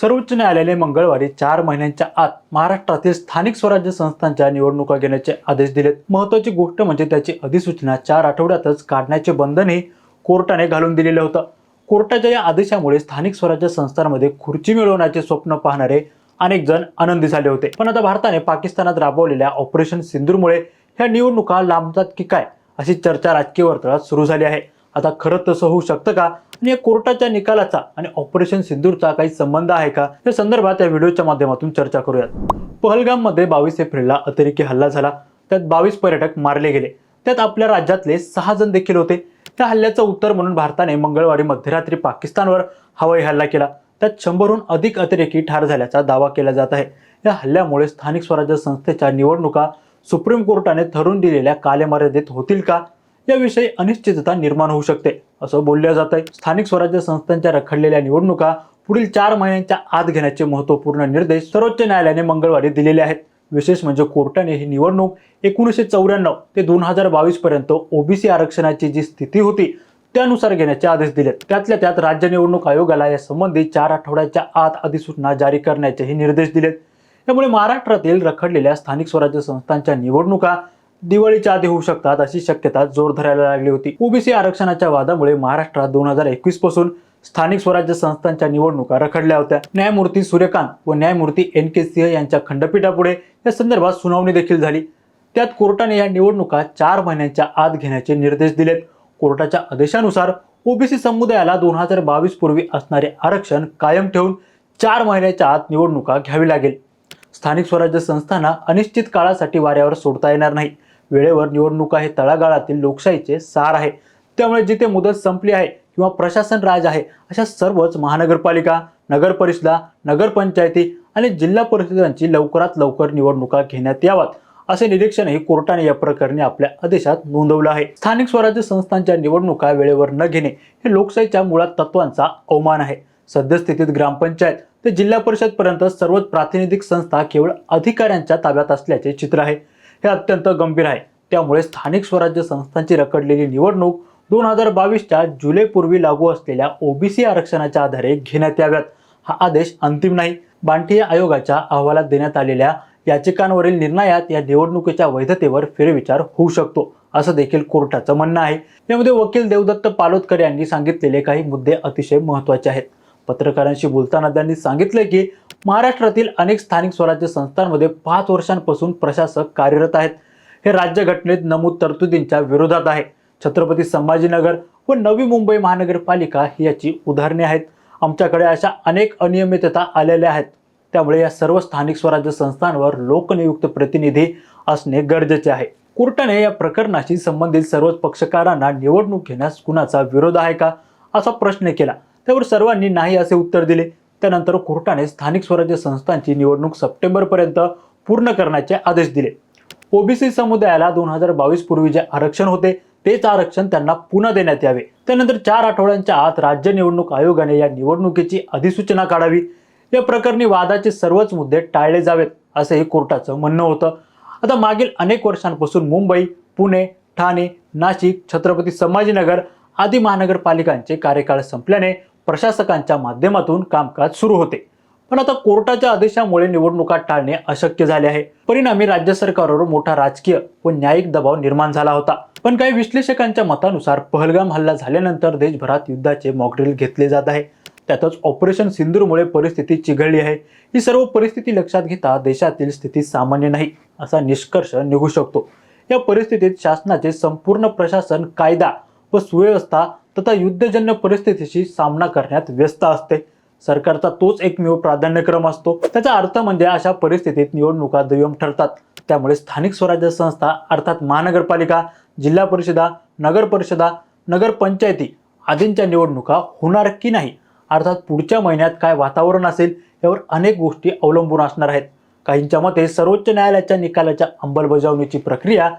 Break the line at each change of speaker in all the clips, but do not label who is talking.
सर्वोच्च न्यायालयाने मंगळवारी चार महिन्यांच्या आत महाराष्ट्रातील स्थानिक स्वराज्य संस्थांच्या निवडणुका घेण्याचे आदेश दिलेत. महत्वाची गोष्ट म्हणजे त्याची अधिसूचना चार आठवड्यातच काढण्याचे बंधनही कोर्टाने घालून दिलेलं होतं. कोर्टाच्या या आदेशामुळे स्थानिक स्वराज्य संस्थांमध्ये खुर्ची मिळवण्याचे स्वप्न पाहणारे अनेक जण आनंदी झाले होते. पण आता भारताने पाकिस्तानात राबवलेल्या ऑपरेशन सिंदूरमुळे ह्या निवडणुका लांबतात की काय अशी चर्चा राजकीय वर्तुळात सुरू झाली आहे. आता खरं तसं होऊ शकतं का? आणि या कोर्टाच्या निकालाचा आणि ऑपरेशन सिंदूरचा काही संबंध आहे का? या संदर्भात या व्हिडिओच्या माध्यमातून चर्चा करूयात. पहलगाममध्ये बावीस एप्रिलला अतिरेकी हल्ला झाला. त्यात बावीस पर्यटक मारले गेले. त्यात आपल्या राज्यातले सहा जण देखील होते. त्या हल्ल्याचं उत्तर म्हणून भारताने मंगळवारी मध्यरात्री पाकिस्तानवर हवाई हल्ला केला. त्यात शंभरहून अधिक अतिरेकी ठार झाल्याचा दावा केला जात आहे. या हल्ल्यामुळे स्थानिक स्वराज्य संस्थेच्या निवडणुका सुप्रीम कोर्टाने ठरवून दिलेल्या कालमर्यादेत होतील का? याविषयी अनिश्चितता निर्माण होऊ शकते. असं बोललं जात आहे स्थानिक स्वराज्य संस्थांच्या रखडलेल्या निवडणुका पुढील चार महिन्यांच्या आत घेण्याचे महत्त्वपूर्ण निर्देश सर्वोच्च न्यायालयाने मंगळवारी दिलेले आहेत. विशेष म्हणजे कोर्टाने ही निवडणूक एकोणीसशे चौऱ्याण्णव ते दोन हजार बावीस पर्यंत ओबीसी आरक्षणाची जी स्थिती होती त्यानुसार घेण्याचे आदेश दिलेत. त्यातल्या त्यात राज्य निवडणूक आयोगाला या संबंधी चार आठवड्याच्या आत अधिसूचना जारी करण्याचेही निर्देश दिलेत. त्यामुळे महाराष्ट्रातील रखडलेल्या स्थानिक स्वराज्य संस्थांच्या निवडणुका दिवाळीच्या आधी होऊ शकतात अशी शक्यता जोर धरायला लागली होती. ओबीसी आरक्षणाच्या वादामुळे महाराष्ट्रात दोन हजार एकवीसपासून स्थानिक स्वराज्य संस्थांच्या निवडणुका रखडल्या होत्या. न्यायमूर्ती सूर्यकांत व न्यायमूर्ती एन के सिंह यांच्या खंडपीठापुढे या संदर्भात सुनावणी देखील झाली. त्यात कोर्टाने या निवडणुका चार महिन्यांच्या आत घेण्याचे निर्देश दिलेत. कोर्टाच्या आदेशानुसार ओबीसी समुदायाला दोन हजार बावीस पूर्वी असणारे आरक्षण कायम ठेवून चार महिन्याच्या आत निवडणुका घ्यावी लागेल. स्थानिक स्वराज्य संस्थांना अनिश्चित काळासाठी वाऱ्यावर सोडता येणार नाही. वेळेवर निवडणुका हे तळागाळातील लोकशाहीचे सार आहे. त्यामुळे जिथे मुदत संपली आहे किंवा प्रशासन राज आहे अशा सर्वच महानगरपालिका नगर परिषदा नगरपंचायती आणि जिल्हा परिषदांची लवकरात लवकर निवडणुका घेण्यात याव्यात असे निरीक्षणही कोर्टाने या प्रकरणी आपल्या आदेशात नोंदवलं आहे. स्थानिक स्वराज्य संस्थांच्या निवडणुका वेळेवर न घेणे हे लोकशाहीच्या मुळात तत्वांचा अवमान आहे. सद्यस्थितीत ग्रामपंचायत ते जिल्हा परिषदपर्यंत सर्वच प्रातिनिधिक संस्था केवळ अधिकाऱ्यांच्या ताब्यात असल्याचे चित्र आहे. हे अत्यंत गंभीर आहे. त्यामुळे स्थानिक स्वराज्य संस्थांची रखडलेली निवडणूक दोन हजार बावीसच्या जुलैपूर्वी लागू असलेल्या ओबीसी आरक्षणाच्या आधारे घेण्यात याव्यात. हा आदेश अंतिम नाही. बांठिया आयोगाच्या अहवालात देण्यात आलेल्या याचिकांवरील निर्णयात या निवडणुकीच्या वैधतेवर फेरविचार होऊ शकतो असं देखील कोर्टाचं म्हणणं आहे. यामध्ये वकील देवदत्त पालोदकर यांनी सांगितलेले काही मुद्दे अतिशय महत्त्वाचे आहेत. पत्रकारांशी बोलताना त्यांनी सांगितलं की महाराष्ट्रातील अनेक स्थानिक स्वराज्य संस्थांमध्ये पाच वर्षांपासून प्रशासक कार्यरत आहेत. हे राज्यघटनेत नमूद तरतुदींच्या विरोधात आहे. छत्रपती संभाजीनगर व नवी मुंबई महानगरपालिका ही याची उदाहरणे आहेत. आमच्याकडे अशा अनेक अनियमितता आलेल्या आहेत. त्यामुळे या सर्व स्थानिक स्वराज्य संस्थांवर लोकनियुक्त प्रतिनिधी असणे गरजेचे आहे. कोर्टाने या प्रकरणाशी संबंधित सर्वच पक्षकारांना निवडणूक घेण्यास कुणाचा विरोध आहे का असा प्रश्न केला. त्यावर सर्वांनी नाही असे उत्तर दिले. त्यानंतर कोर्टाने स्थानिक स्वराज्य संस्थांची निवडणूक सप्टेंबरपर्यंत पूर्ण करण्याचे आदेश दिले. ओबीसी समुदायाला दोन हजार बावीस पूर्वी जे आरक्षण होते तेच आरक्षण त्यांना पुन्हा देण्यात यावे. त्यानंतर चार आठवड्यांच्या आत राज्य निवडणूक आयोगाने या निवडणुकीची अधिसूचना काढावी. या प्रकरणी वादाचे सर्वच मुद्दे टाळले जावेत असंही कोर्टाचं म्हणणं होतं. आता मागील अनेक वर्षांपासून मुंबई पुणे ठाणे नाशिक छत्रपती संभाजीनगर आदी महानगरपालिकांचे कार्यकाळ संपल्याने प्रशासकांच्या माध्यमातून कामकाज सुरू होते. पण आता कोर्टाच्या आदेशामुळे निवडणुका टाळणे अशक्य झाले आहे. परिणामी राज्य सरकारवर मोठा राजकीय व न्यायिक दबाव निर्माण झाला होता. पण काही विश्लेषकांच्या मतानुसार पहलगाम हल्ला झाल्यानंतर देशभरात युद्धाचे मॉकड्रिल घेतले जात आहे. त्यातच ऑपरेशन सिंदूरमुळे परिस्थिती चिघळली आहे. ही सर्व परिस्थिती लक्षात घेता देशातील स्थिती सामान्य नाही असा निष्कर्ष निघू शकतो. या परिस्थितीत शासनाचे संपूर्ण प्रशासन कायदा व सुव्यवस्था तथा युद्धजन्य परिस्थितीशी सामना करण्यात व्यस्त असते. सरकारचा तोच एकमेव प्राधान्यक्रम असतो. त्याचा अर्थ म्हणजे अशा परिस्थितीत निवडणुका दुय्यम ठरतात. त्यामुळे स्थानिक स्वराज्य संस्था अर्थात महानगरपालिका जिल्हा परिषदा नगर परिषदा नगरपंचायती आदींच्या निवडणुका होणार की नाही? अर्थात पुढच्या महिन्यात काय वातावरण असेल यावर अनेक गोष्टी अवलंबून असणार आहेत. काहींच्या मते सर्वोच्च न्यायालयाच्या निकालाच्या अंमलबजावणीची प्रक्रिया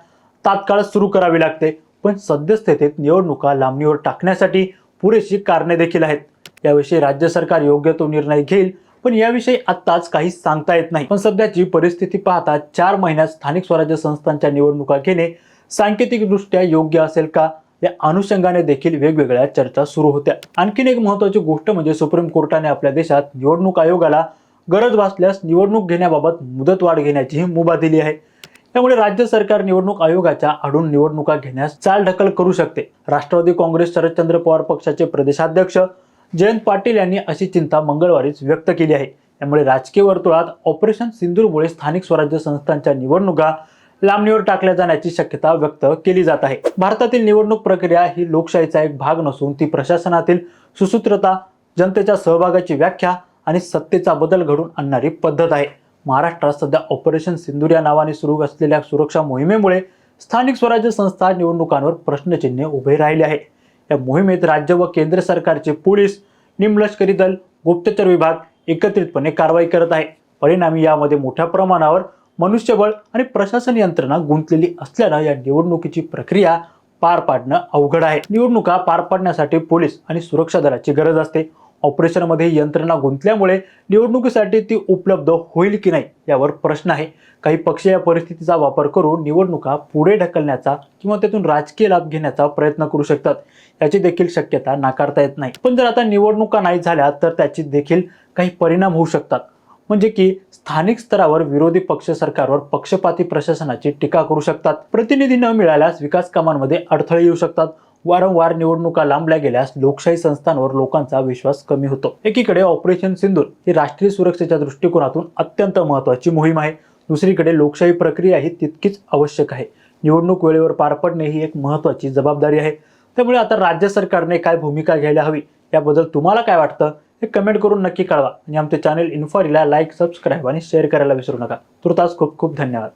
तात्काळ सुरू करावी लागते. पण सद्यस्थितीत निवडणुका लांबणीवर टाकण्यासाठी पुरेशी कारणे देखील आहेत. याविषयी राज्य सरकार योग्य तो निर्णय घेईल पण याविषयी आत्ताच काहीच सांगता येत नाही. पण सध्याची परिस्थिती पाहता चार महिन्यात स्थानिक स्वराज्य संस्थांच्या निवडणुका घेणे सांकेतिकदृष्ट्या योग्य असेल का? या अनुषंगाने देखील वेगवेगळ्या चर्चा सुरू होत्या. आणखीन एक महत्वाची गोष्ट म्हणजे सुप्रीम कोर्टाने आपल्या देशात निवडणूक आयोगाला गरज भासल्यास निवडणूक घेण्याबाबत मुदतवाढ घेण्याचीही मुभा दिली आहे. त्यामुळे राज्य सरकार निवडणूक आयोगाच्या आडून निवडणुका घेण्यास चाल ढकल करू शकते. राष्ट्रवादी काँग्रेस शरदचंद्र पवार पक्षाचे प्रदेशाध्यक्ष जयंत पाटील यांनी अशी चिंता मंगळवारीच व्यक्त केली आहे. त्यामुळे राजकीय वर्तुळात ऑपरेशन सिंदूरमुळे स्थानिक स्वराज्य संस्थांच्या निवडणुका लांबणीवर टाकल्या जाण्याची शक्यता व्यक्त केली जात आहे. भारतातील निवडणूक प्रक्रिया ही लोकशाहीचा एक भाग नसून ती प्रशासनातील सुसूत्रता जनतेच्या सहभागाची व्याख्या आणि सत्तेचा बदल घडून आणणारी पद्धत आहे. महाराष्ट्रात सध्या ऑपरेशन सिंदूर या नावाने सुरू असलेल्या सुरक्षा मोहिमेमुळे स्थानिक स्वराज्य संस्था निवडणुकांवर प्रश्नचिन्ह उभे राहिले आहे या मोहिमेत राज्य व केंद्र सरकारचे पोलीस निमलष्करी दल गुप्तचर विभाग एकत्रितपणे कारवाई करत आहे परिणामी यामध्ये मोठ्या प्रमाणावर मनुष्यबळ आणि प्रशासन यंत्रणा गुंतलेली असल्यानं या निवडणुकीची प्रक्रिया पार पाडणं अवघड आहे. निवडणुका पार पाडण्यासाठी पोलीस आणि सुरक्षा दलाची गरज असते. ऑपरेशनमध्ये यंत्रणा गुंतल्यामुळे निवडणुकीसाठी ती उपलब्ध होईल की नाही यावर प्रश्न आहे. काही पक्ष या परिस्थितीचा वापर करून निवडणुका पुढे ढकलण्याचा किंवा त्यातून राजकीय लाभ घेण्याचा प्रयत्न करू शकतात. याची देखील शक्यता नाकारता येत नाही. पण जर आता निवडणुका नाही झाल्या तर त्याची देखील काही परिणाम होऊ शकतात. म्हणजे की स्थानिक स्तरावर विरोधी पक्ष सरकारवर पक्षपाती प्रशासनाची टीका करू शकतात. प्रतिनिधी न मिळाल्यास विकास कामांमध्ये अडथळे येऊ शकतात. वारंवार निवडणुका लांबल्या गेल्यास लोकशाही संस्थांवर लोकांचा विश्वास कमी होतो. एकीकडे ऑपरेशन सिंधूर ही राष्ट्रीय सुरक्षेच्या दृष्टिकोनातून अत्यंत महत्वाची मोहीम आहे. दुसरीकडे लोकशाही प्रक्रिया ही तितकीच आवश्यक आहे. निवडणूक वेळेवर पार पडणे ही एक महत्वाची जबाबदारी आहे. त्यामुळे आता राज्य सरकारने काय भूमिका घ्यायला हवी याबद्दल तुम्हाला काय वाटतं? हे कमेंट करून नक्की कळवा. आणि आमचे चॅनल इन्फॉरीला लाईक सबस्क्राईब आणि शेअर करायला विसरू नका. तुर्तास खूप खूप धन्यवाद.